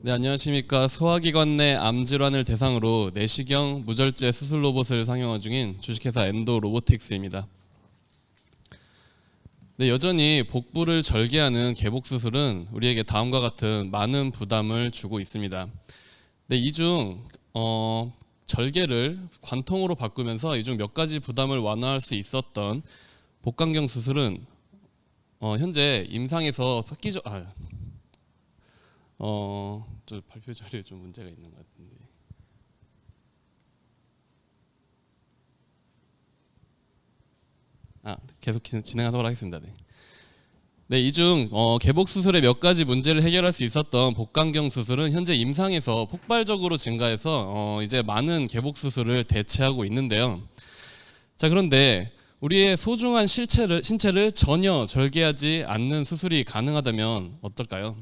네, 안녕하십니까. 소화기관 내 암 질환을 대상으로 내시경 무절제 수술 로봇을 상용화 중인 주식회사 엔도 로보틱스입니다. 네, 여전히 복부를 절개하는 개복 수술은 우리에게 다음과 같은 많은 부담을 주고 있습니다. 네, 이중 어, 절개를 관통으로 바꾸면서 이중 몇 가지 부담을 완화할 수 있었던 복강경 수술은 어, 현재 임상에서 획기적 아, 어, 저 발표 자료에 좀 문제가 있는 것 같은데. 아, 계속 진- 진행하도록 하겠습니다. 네. 네, 이중 어, 개복 수술의 몇 가지 문제를 해결할 수 있었던 복강경 수술은 현재 임상에서 폭발적으로 증가해서 어, 이제 많은 개복 수술을 대체하고 있는데요. 자, 그런데 우리의 소중한 실체를, 신체를 전혀 절개하지 않는 수술이 가능하다면 어떨까요?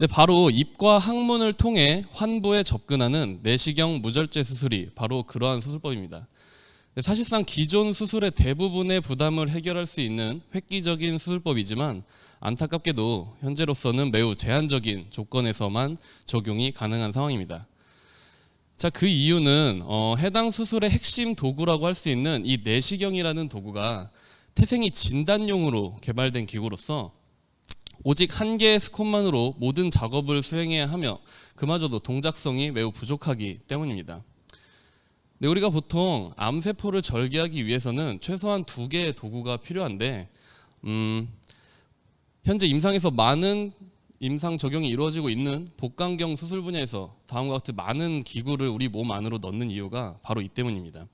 네, 바로 입과 항문을 통해 환부에 접근하는 내시경 무절제 수술이 바로 그러한 수술법입니다. 네, 사실상 기존 수술의 대부분의 부담을 해결할 수 있는 획기적인 수술법이지만 안타깝게도 현재로서는 매우 제한적인 조건에서만 적용이 가능한 상황입니다. 자, 그 이유는 어, 해당 수술의 핵심 도구라고 할 수 있는 이 내시경이라는 도구가 태생이 진단용으로 개발된 기구로서 오직 한 개의 스콘만으로 모든 작업을 수행해야 하며 그마저도 동작성이 매우 부족하기 때문입니다. 네, 우리가 보통 암세포를 절개하기 위해서는 최소한 두 개의 도구가 필요한데 음, 현재 임상에서 많은 임상 적용이 이루어지고 있는 복강경 수술 분야에서 다음과 같은 많은 기구를 우리 몸 안으로 넣는 이유가 바로 이 때문입니다.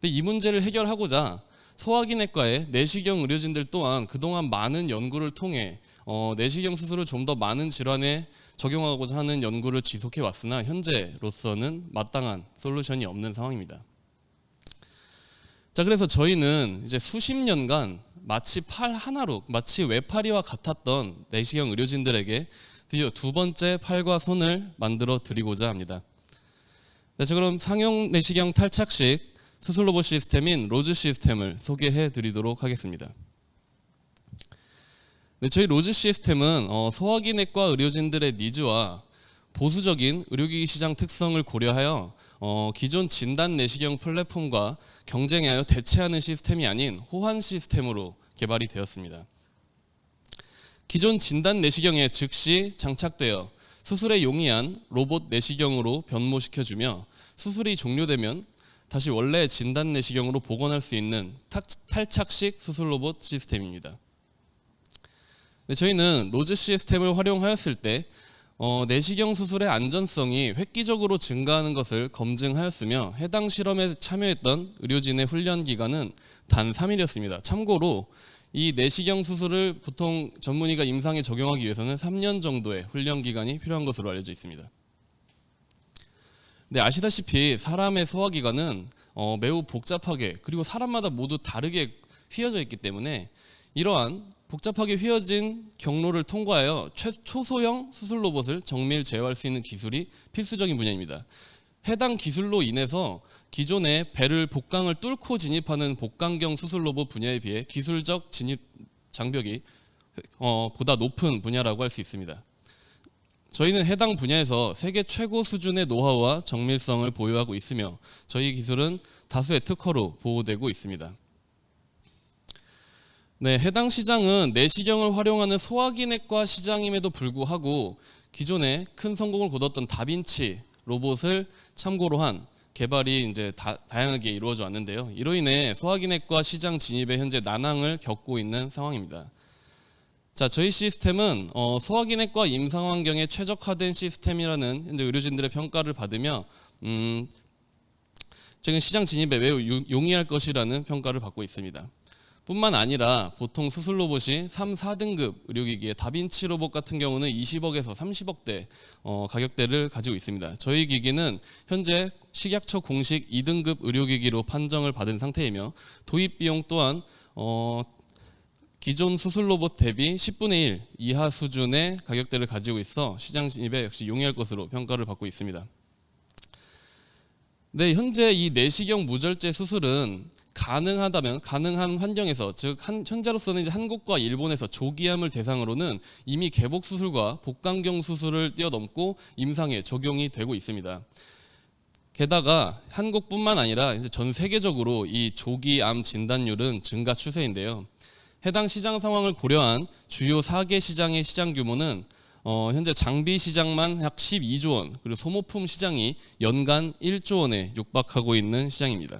근데 이 문제를 해결하고자 소화기내과의 내시경 의료진들 또한 그동안 많은 연구를 통해 어, 내시경 수술을 좀 더 많은 질환에 적용하고자 하는 연구를 지속해 왔으나 현재로서는 마땅한 솔루션이 없는 상황입니다. 자, 그래서 저희는 이제 수십 년간 마치 팔 하나로 마치 외파리와 같았던 내시경 의료진들에게 드디어 두 번째 팔과 손을 만들어 드리고자 합니다. 네, 자, 그럼 상용 내시경 탈착식 수술 로봇 시스템인 로즈 시스템을 소개해 드리도록 하겠습니다. 네, 저희 로즈 시스템은 어, 소화기 내과 의료진들의 니즈와 보수적인 의료기기 시장 특성을 고려하여 어, 기존 진단 내시경 플랫폼과 경쟁하여 대체하는 시스템이 아닌 호환 시스템으로 개발이 되었습니다. 기존 진단 내시경에 즉시 장착되어 수술에 용이한 로봇 내시경으로 변모시켜주며 수술이 종료되면 다시 원래 진단 내시경으로 복원할 수 있는 탁- 탈착식 수술 로봇 시스템입니다. 네, 저희는 로즈 시스템을 활용하였을 때 어, 내시경 수술의 안전성이 획기적으로 증가하는 것을 검증하였으며 해당 실험에 참여했던 의료진의 훈련 기간은 단 3일이었습니다. 참고로 이 내시경 수술을 보통 전문의가 임상에 적용하기 위해서는 3년 정도의 훈련 기간이 필요한 것으로 알려져 있습니다. 네, 아시다시피 사람의 소화기관은 어, 매우 복잡하게 그리고 사람마다 모두 다르게 휘어져 있기 때문에 이러한 복잡하게 휘어진 경로를 통과하여 최, 초소형 수술 로봇을 정밀 제어할 수 있는 기술이 필수적인 분야입니다. 해당 기술로 인해서 기존의 배를 복강을 뚫고 진입하는 복강경 수술 로봇 분야에 비해 기술적 진입 장벽이 어, 보다 높은 분야라고 할 수 있습니다. 저희는 해당 분야에서 세계 최고 수준의 노하우와 정밀성을 보유하고 있으며 저희 기술은 다수의 특허로 보호되고 있습니다. 네, 해당 시장은 내시경을 활용하는 소화기내과 시장임에도 불구하고 기존에 큰 성공을 거뒀던 다빈치 로봇을 참고로 한 개발이 이제 다, 다양하게 이루어져 왔는데요. 이로 인해 소화기내과 시장 진입에 현재 난항을 겪고 있는 상황입니다. 자, 저희 시스템은 어, 소화기내과 임상 환경에 최적화된 시스템이라는 현재 의료진들의 평가를 받으며 음, 최근 시장 진입에 매우 유- 용이할 것이라는 평가를 받고 있습니다. 뿐만 아니라 보통 수술 로봇이 3, 4등급 의료기기의 다빈치 로봇 같은 경우는 20억에서 30억대 어, 가격대를 가지고 있습니다. 저희 기기는 현재 식약처 공식 2등급 의료기기로 판정을 받은 상태이며 도입 비용 또한 어, 기존 수술 로봇 대비 10분의 1 이하 수준의 가격대를 가지고 있어 시장 진입에 역시 용이할 것으로 평가를 받고 있습니다. 네, 현재 이 내시경 무절제 수술은 가능하다면 가능한 환경에서 즉 한, 현재로서는 이제 한국과 일본에서 조기암을 대상으로는 이미 개복 수술과 복강경 수술을 뛰어넘고 임상에 적용이 되고 있습니다. 게다가 한국뿐만 아니라 이제 전 세계적으로 이 조기암 진단율은 증가 추세인데요. 해당 시장 상황을 고려한 주요 4개 시장의 시장 규모는 어, 현재 장비 시장만 약 12조 원, 그리고 소모품 시장이 연간 1조 원에 육박하고 있는 시장입니다.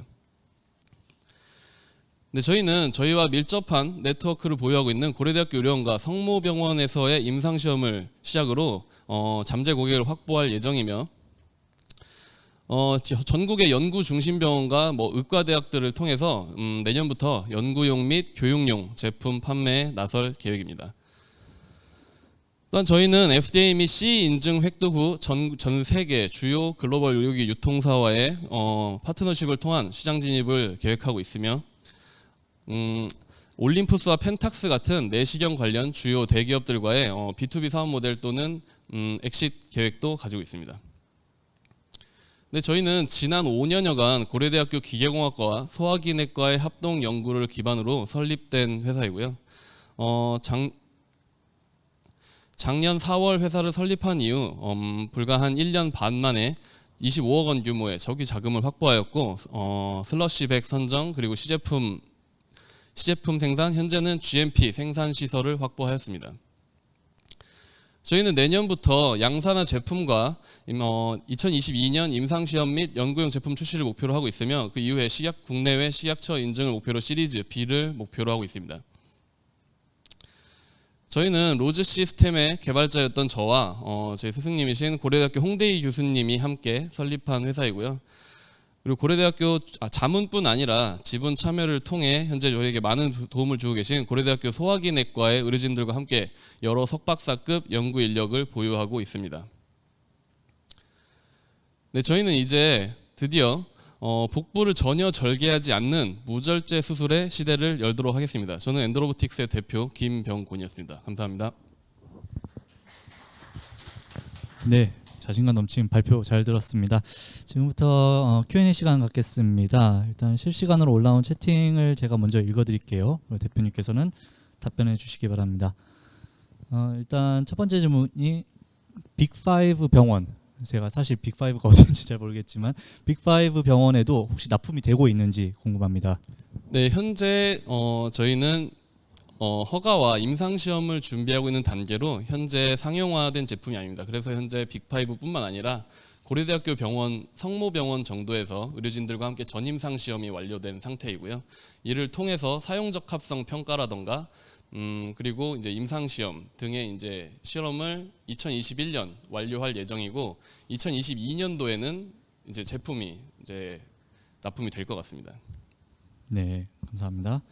네, 저희는 저희와 밀접한 네트워크를 보유하고 있는 고려대학교 의료원과 성모병원에서의 임상 시험을 시작으로 어, 잠재 고객을 확보할 예정이며 어, 지- 전국의 연구 중심 병원과 뭐 의과 대학들을 통해서 음, 내년부터 연구용 및 교육용 제품 판매에 나설 계획입니다. 또한 저희는 FDA 및 C 인증 획득 후 전 전 세계 주요 글로벌 의료기 유통사와의 어, 파트너십을 통한 시장 진입을 계획하고 있으며 음, 올림푸스와 펜탁스 같은 내시경 관련 주요 대기업들과의 어, B2B 사업 모델 또는 음, 엑싯 계획도 가지고 있습니다. 네, 저희는 지난 5년여간 고려대학교 기계공학과와 소화기내과의 합동 연구를 기반으로 설립된 회사이고요. 어, 장, 작년 4월 회사를 설립한 이후 음, 불과 한 1년 반 만에 25억 원 규모의 저기 자금을 확보하였고 어, 슬러시 백 선정 그리고 시제품 시제품 생산 현재는 GMP 생산 시설을 확보하였습니다. 저희는 내년부터 양산화 제품과 임- 어, 2022년 임상 시험 및 연구용 제품 출시를 목표로 하고 있으며 그 이후에 식약 국내외 식약처 인증을 목표로 시리즈 B를 목표로 하고 있습니다. 저희는 로즈 시스템의 개발자였던 저와 어, 제 스승님이신 고려대학교 홍대희 교수님이 함께 설립한 회사이고요. 그리고 고려대학교 아, 자문뿐 아니라 지분 참여를 통해 현재 저희에게 많은 도- 도움을 주고 계신 고려대학교 소화기내과의 의료진들과 함께 여러 석박사급 연구 인력을 보유하고 있습니다. 네, 저희는 이제 드디어 어, 복부를 전혀 절개하지 않는 무절제 수술의 시대를 열도록 하겠습니다. 저는 엔드로보틱스의 대표 김병곤이었습니다. 감사합니다. 네, 자신감 넘치는 발표 잘 들었습니다. 지금부터 어, Q&A 시간 갖겠습니다. 일단 실시간으로 올라온 채팅을 제가 먼저 읽어드릴게요. 그리고 대표님께서는 답변해 주시기 바랍니다. 어, 일단 첫 번째 질문이 빅5 병원. 제가 사실 빅5가 어딘지 잘 모르겠지만 빅5 병원에도 혹시 납품이 되고 있는지 궁금합니다. 네, 현재 어, 저희는 어, 허가와 임상 시험을 준비하고 있는 단계로 현재 상용화된 제품이 아닙니다. 그래서 현재 빅5뿐만 아니라 고려대학교 병원, 성모병원 정도에서 의료진들과 함께 전임상 시험이 완료된 상태이고요. 이를 통해서 사용 적합성 평가라던가 음, 그리고 이제 임상 시험 등의 이제 실험을 2021년 완료할 예정이고 2022년도에는 이제 제품이 이제 납품이 될 것 같습니다. 네, 감사합니다.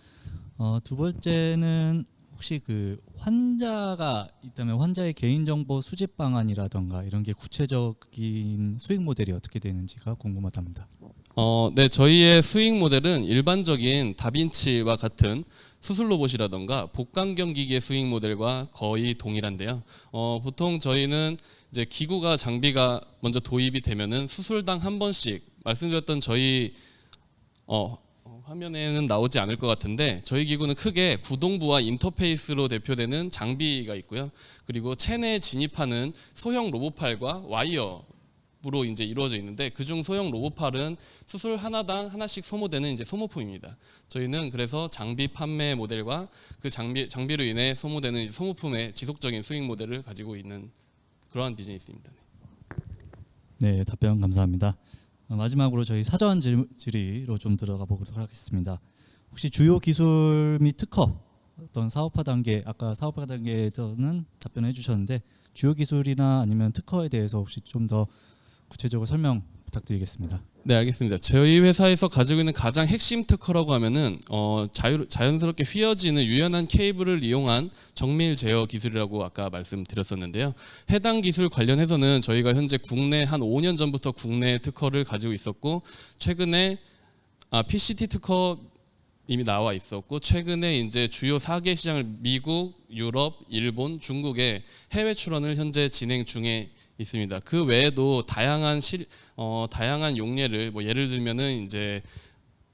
어, 두 번째는 혹시 그 환자가 있다면 환자의 개인정보 수집 방안이라던가 이런 게 구체적인 수익 모델이 어떻게 되는지가 궁금하답니다. 어, 네, 저희의 수익 모델은 일반적인 다빈치와 같은 수술 로봇이라던가 복강경 기기의 수익 모델과 거의 동일한데요. 어, 보통 저희는 이제 기구가 장비가 먼저 도입이 되면은 수술당 한 번씩 말씀드렸던 저희 어, 어, 화면에는 나오지 않을 것 같은데 저희 기구는 크게 구동부와 인터페이스로 대표되는 장비가 있고요. 그리고 체내에 진입하는 소형 로봇팔과 와이어 으로 이제 이루어져 있는데 그중 소형 로봇팔은 수술 하나당 하나씩 소모되는 이제 소모품입니다. 저희는 그래서 장비 판매 모델과 그 장비 장비로 인해 소모되는 소모품의 지속적인 수익 모델을 가지고 있는 그러한 비즈니스입니다. 네, 답변 감사합니다. 어, 마지막으로 저희 사전 질- 질의로 좀 들어가 보도록 하겠습니다. 혹시 주요 기술 및 특허 어떤 사업화 단계 아까 사업화 단계에서는 답변해 주셨는데 주요 기술이나 아니면 특허에 대해서 혹시 좀 더 구체적으로 설명 부탁드리겠습니다. 네, 알겠습니다. 저희 회사에서 가지고 있는 가장 핵심 특허라고 하면은 어, 자유, 자연스럽게 휘어지는 유연한 케이블을 이용한 정밀 제어 기술이라고 아까 말씀드렸었는데요. 해당 기술 관련해서는 저희가 현재 국내 한 5년 전부터 국내 특허를 가지고 있었고 최근에 아, PCT 특허 이미 나와 있었고 최근에 이제 주요 4개 시장을 미국, 유럽, 일본, 중국에 해외 출원을 현재 진행 중에 있습니다. 그 외에도 다양한 실, 어, 다양한 용례를 뭐 예를 들면은 이제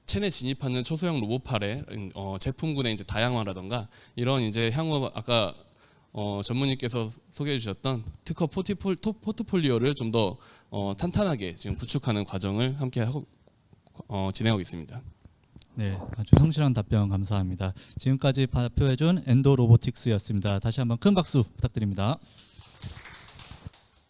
체내 진입하는 초소형 로봇팔의 어, 제품군의 이제 다양화라던가 이런 이제 향후 아까 어, 전문의께서 소개해 주셨던 특허 포티폴, 토- 포트폴리오를 좀 더 어, 탄탄하게 지금 구축하는 과정을 함께 하고 어, 진행하고 있습니다. 네, 아주 성실한 답변 감사합니다. 지금까지 발표해준 엔도 로보틱스였습니다. 다시 한번 큰 박수 부탁드립니다.